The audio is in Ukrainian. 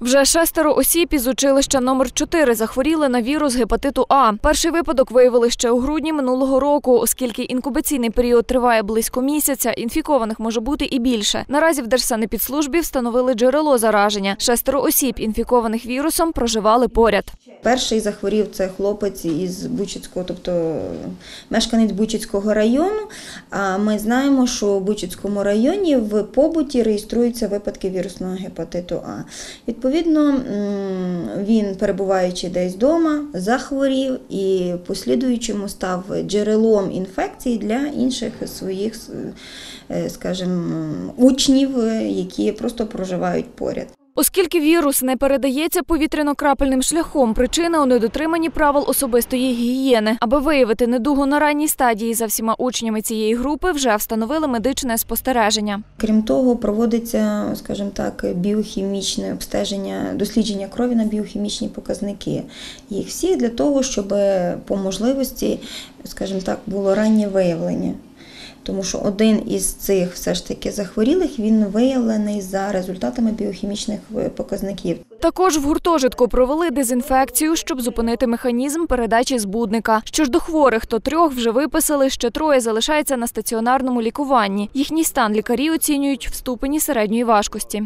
Вже шестеро осіб із училища номер 4 захворіли на вірус гепатиту А. Перший випадок виявили ще у грудні минулого року, оскільки інкубаційний період триває близько місяця. Інфікованих може бути і більше. Наразі в Держсанепідслужбі встановили джерело зараження. Шестеро осіб, інфікованих вірусом, проживали поряд. Перший захворів це хлопець із Бучицького, тобто мешканець Бучицького району. А ми знаємо, що у Бучицькому районі в побуті реєструються випадки вірусного гепатиту А. Відповідно, він, перебуваючи десь вдома, захворів і послідуючому став джерелом інфекції для інших своїх, е, скажімо, учнів, які просто проживають поряд. Оскільки вірус не передається повітряно-крапельним шляхом, причина у недотриманні правил особистої гігієни. Аби виявити недугу на ранній стадії за всіма учнями цієї групи, вже встановили медичне спостереження. Крім того, проводиться, скажімо так, біохімічне обстеження, дослідження крові на біохімічні показники. Їх всі для того, щоб по можливості, скажімо так, було раннє виявлення. Тому що один із цих все ж таки захворілих він виявлений за результатами біохімічних е, показників. Також в гуртожитку провели дезінфекцію, щоб зупинити механізм передачі збудника. Що ж до хворих, то трьох вже виписали, ще троє залишається на стаціонарному лікуванні. Їхній стан лікарі оцінюють в ступені середньої важкості.